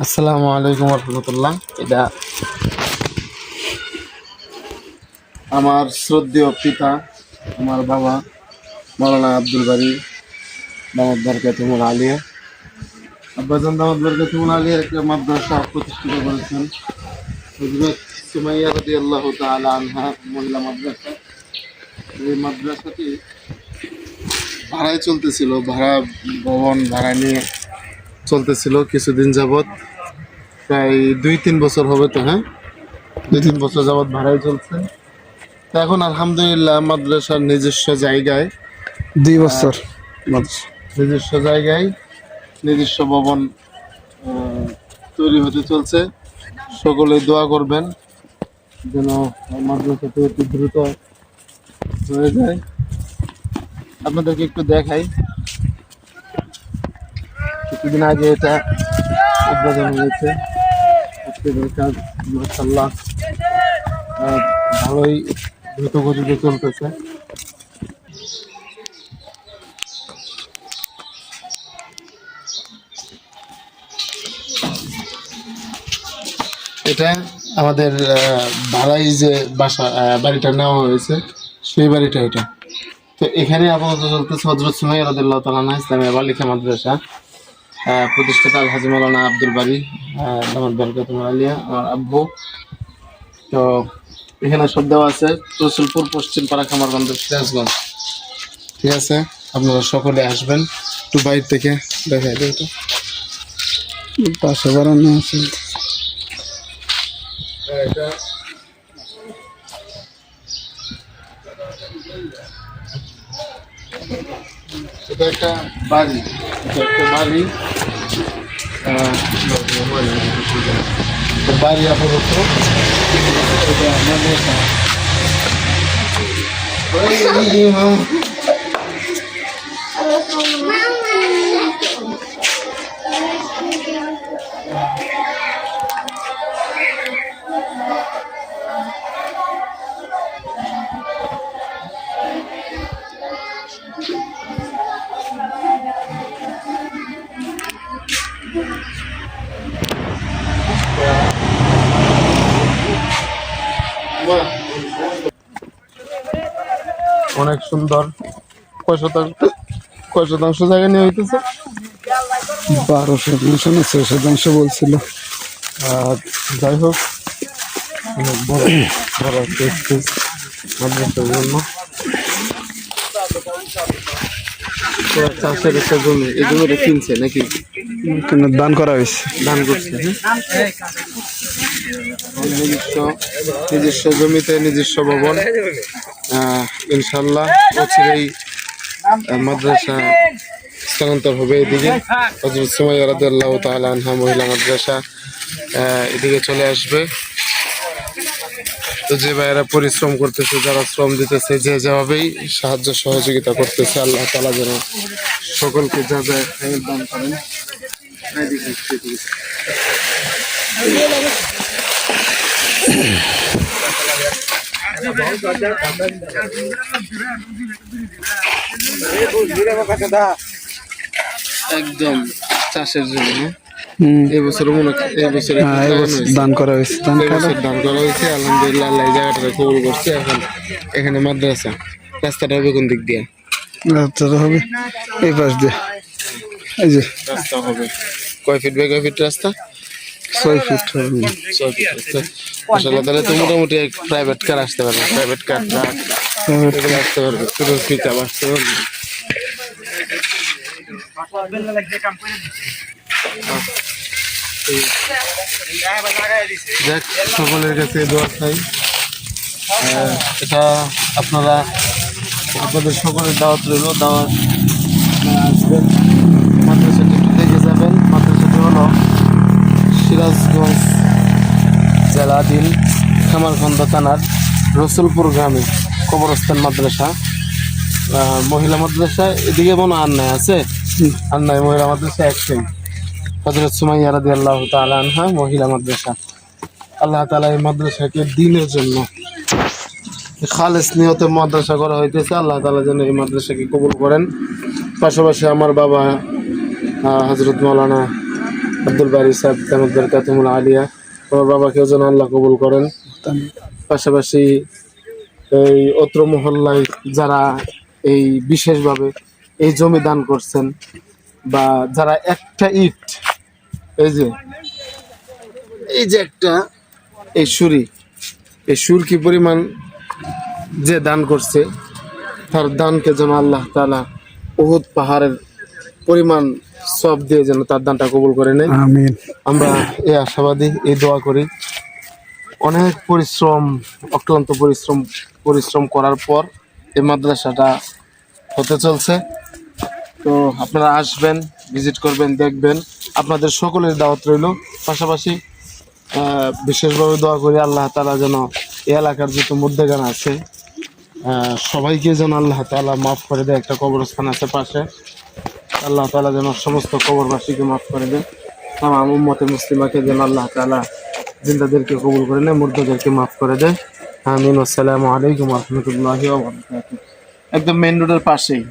আসসালামু আলাইকুম রহমতুল্লাহ। এটা আমার শ্রদ্ধেয় পিতা, আমার বাবা, মৌলানা আব্দুল বাড়ি দামদ বরকাতুমুল আলিয়া আব্বাজান দামদ বরকাতুমুল আলিয়া একটা মাদ্রাসা প্রতিষ্ঠিত করেছেন। হজরত সুমাইয়া রাদি আল্লাহ আনহা মহিলা মাদ্রাসা। এই মাদ্রাসাটি ভাড়ায় চলতেছিল, ভাড়া ভবন ভাড়া নিয়ে। চলতেছিল কিছুদিন যাবৎ। প্রায় দুই তিন বছর হবে তো হ্যাঁ? দুই তিন বছর যাবৎ ভাড়ায় চলছে। তো এখন আলহামদুলিল্লাহ মাদ্রাসার নিজস্ব জায়গায় দুই বছর নিজস্ব জায়গায় নিজস্ব ভবন তৈরি হতে চলছে। সকলে দোয়া করবেন যেন মাদ্রাসাটি অতি দ্রুত হয়ে যায়। আপনাদেরকে একটু দেখাই। কিছুদিন আগে এটা উদ্বোধন হয়েছে। মাসাল্লাহ ভালোই দ্রুত গতিতে চলতেছে। এটা আমাদের ভাড়াই যে বাসা বাড়িটা নেওয়া হয়েছে সেই বাড়িটা এটা। তো এখানে আপাতত চলতেছে হজরত সুমাই রাদিল্লাহ তালানা ইসলামিয়া বালিকা মাদ্রাসা। আহ, প্রতিষ্ঠাতা হাজি মৌলানা আব্দুল বাড়ি আমার বরকাতুল আলিয়া, আমার আব্বু। তো এখানে সব দেওয়া আছে, রসুলপুর, পশ্চিম পাড়া খামারগঞ্জ সিরাজগঞ্জ। ঠিক আছে? আপনারা সকলে আসবেন, একটু বাইরে থেকে দেখাই দেয় এটা পাশে বাড়ানো আছে। এটা বাড়ি একটা বাড়ি। তো বাড়ি আপাতত এটা মাদ্রাসা ওই ইমাম। অনেক সুন্দর। কয় শতাংশ কয় শতাংশ জায়গা নিয়ে হইতেছে? বারো শতাংশ না ছয় শতাংশ বলছিল। আর যাই হোক অনেক বড় বড় একটা স্পেস মাদ্রাসার জন্য। চাষের একটা জমি এই জমিটা কিনছে নাকি? দান করা হয়েছে। দান করছে হ্যাঁ? নিজস্ব নিজস্ব জমিতে নিজস্ব ভবন। ইনশাল্লাহ আহ, মাদ্রাসা স্থানান্তর হবে এদিকে। তাআলা আনহা মহিলা মাদ্রাসা এদিকে চলে আসবে। তো যে ভাইয়েরা পরিশ্রম করতেছে যারা শ্রম দিতেছে যে যেভাবেই সাহায্য সহযোগিতা করতেছে আল্লাহ তালা যেন সকলকে যা দান করেন এদিকে, এদিকে। একদম চাষের জন্য। হ্যাঁ? হুম। এই বছর মনে হ্যাঁ এবছর দান করা হয়েছে। দান করা হয়েছে আলহামদুলিল্লাহ আল্লাহ এই কবুল করছে। এখন এখানে মাদ্রাসা রাস্তাটা হবে কোন দিক দিয়ে? রাস্তাটা হবে এই পাশ দিয়ে। এই যে। রাস্তা হবে। কয় ফিট বাই কয় ফিট রাস্তা? ছয় ফিট হবে। ছয় ফিট রাস্তা। মাশাআল্লাহ তাহলে তো মোটামুটি প্রাইভেট কার আসতে পারবে। প্রাইভেট কার ট্রাক এগুলো আসতে পারবে। শুধু পিক আপ আসতে পারবে। যাক সকলের কাছে দোয়া চাই। এটা আপনারা আপনাদের সকলের দাওয়াত রইল। দাওয়াত আপনারা আসবেন মাদ্রাসাটি একটু দেখে যাবেন মাদ্রাসাটি হলো সিরাজগঞ্জ জেলাধীন খামারখন্দ থানার রসুলপুর গ্রামে কবরস্থান মাদ্রাসা। মহিলা মাদ্রাসা এদিকে মনে আর নাই আছে? আর নাই মহিলা মাদ্রাসা একটাই। হজরত সুমাইয়া রাদি আল্লাহ তালা আনহা মহিলা মাদ্রাসা। আল্লাহ তালা এই মাদ্রাসাকে দিনের জন্য খালেস নিয়তে মাদ্রাসা করা হইতেছে। আল্লাহ তালা যেন এই মাদ্রাসাকে কবুল করেন। পাশাপাশি আমার বাবা হজরত মৌলানা আব্দুল বারি সাহেব তামদ্দার কাতিমুল আলিয়া আমার বাবাকেও যেন আল্লাহ কবুল করেন। পাশাপাশি এই অত্র মহল্লায় যারা এই বিশেষভাবে এই জমি দান করছেন বা যারা একটা ইট, এই যে এই যে একটা এই সুরি, এই সুর কি পরিমাণ যে দান করছে, তার দানকে যেন আল্লাহ তালা বহুত পাহাড়ের পরিমাণ সব দিয়ে যেন তার দানটা কবুল করে নেয় আমিন। আমরা এই আশাবাদী এই দোয়া করি। অনেক পরিশ্রম অক্লান্ত পরিশ্রম পরিশ্রম করার পর এই মাদ্রাসাটা হতে চলছে। তো আপনারা আসবেন ভিজিট করবেন দেখবেন। আপনাদের সকলের দাওয়াত রইল। পাশাপাশি আহ, বিশেষভাবে দোয়া করি আল্লাহ তালা যেন এই এলাকার যত মধ্যেগান আছে আহ, সবাইকে যেন আল্লাহ তালা মাফ করে দেয়। একটা কবরস্থান আছে পাশে। আল্লাহ তালা যেন সমস্ত কবরবাসীকে মাফ করে দেন। আমার উম্মতে মুসলিমাকে যেন আল্লাহ তালা জিন্দাদেরকে কবুল করে নেয়, মুর্দাদেরকে মাফ করে দেয়। আমিন। আসসালামু আলাইকুম রহমতুল্লাহ একদম মেন রোডের পাশেই।